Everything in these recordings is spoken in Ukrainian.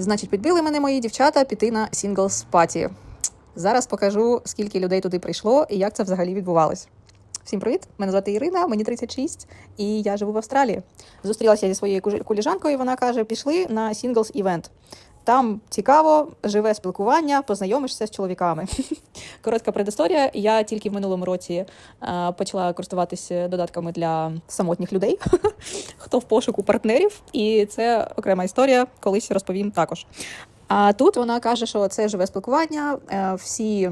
Значить, підбили мене мої дівчата піти на Singles Party. Зараз покажу, скільки людей туди прийшло і як це взагалі відбувалось. Всім привіт! Мене звати Ірина, мені 36, і я живу в Австралії. Зустрілася зі своєю куліжанкою, і Вона каже: пішли на Singles івент. Там цікаво, живе спілкування, познайомишся з чоловіками. Коротка предісторія. Я тільки в минулому році е, почала користуватися додатками для самотніх людей, хто в пошуку партнерів, і це окрема історія, колись розповім також. А тут вона каже, що це живе спілкування, е, всі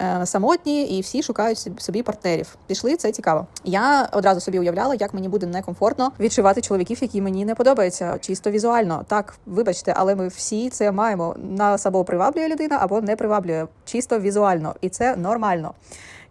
е, самотні і всі шукають собі- партнерів. Пішли, це цікаво. Я одразу собі уявляла, як мені буде некомфортно відшивати чоловіків, які мені не подобаються, чисто візуально. Так, вибачте, але ми всі це маємо. Нас або приваблює людина, або не приваблює, чисто візуально, і це нормально.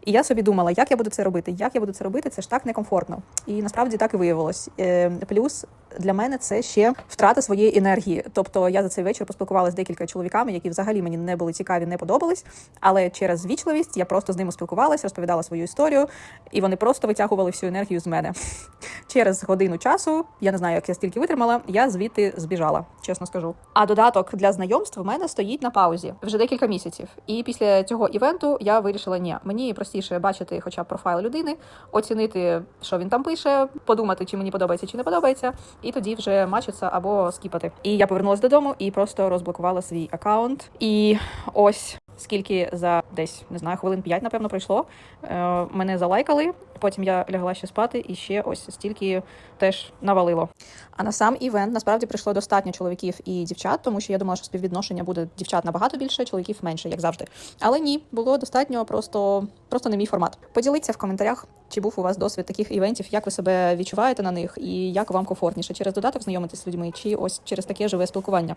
І я собі думала, як я буду це робити, як я буду це робити, це ж так некомфортно. І насправді так і виявилось. Е, плюс для мене це ще втрата своєї енергії. Тобто я за цей вечір поспілкувалася з декілька чоловіками, які взагалі мені не були цікаві, не подобались. Але через вічливість я просто з ними спілкувалася, розповідала свою історію, і вони просто витягували всю енергію з мене. Через годину часу, я не знаю, як я стільки витримала, я звідти збіжала, чесно скажу. А додаток для знайомств в мене стоїть на паузі вже декілька місяців. І після цього івенту я вирішила, ні, мені простіше бачити хоча б профайл людини, оцінити, що він там пише, подумати, чи мені подобається, чи не подобається, і тоді вже мачитися або скіпати. І я повернулася додому і просто розблокувала свій аккаунт. І ось. Скільки за десь не знаю, хвилин 5, напевно, пройшло. Е, мене залайкали. Потім я лягла ще спати, і ще ось стільки теж навалило. А на сам івент насправді прийшло достатньо чоловіків і дівчат, тому що я думала, що співвідношення буде дівчат набагато більше, чоловіків менше, як завжди. Але ні, було достатньо, просто, просто не мій формат. Поділіться в коментарях, чи був у вас досвід таких івентів, як ви себе відчуваєте на них, і як вам комфортніше через додаток знайомитись з людьми, чи ось через таке живе спілкування.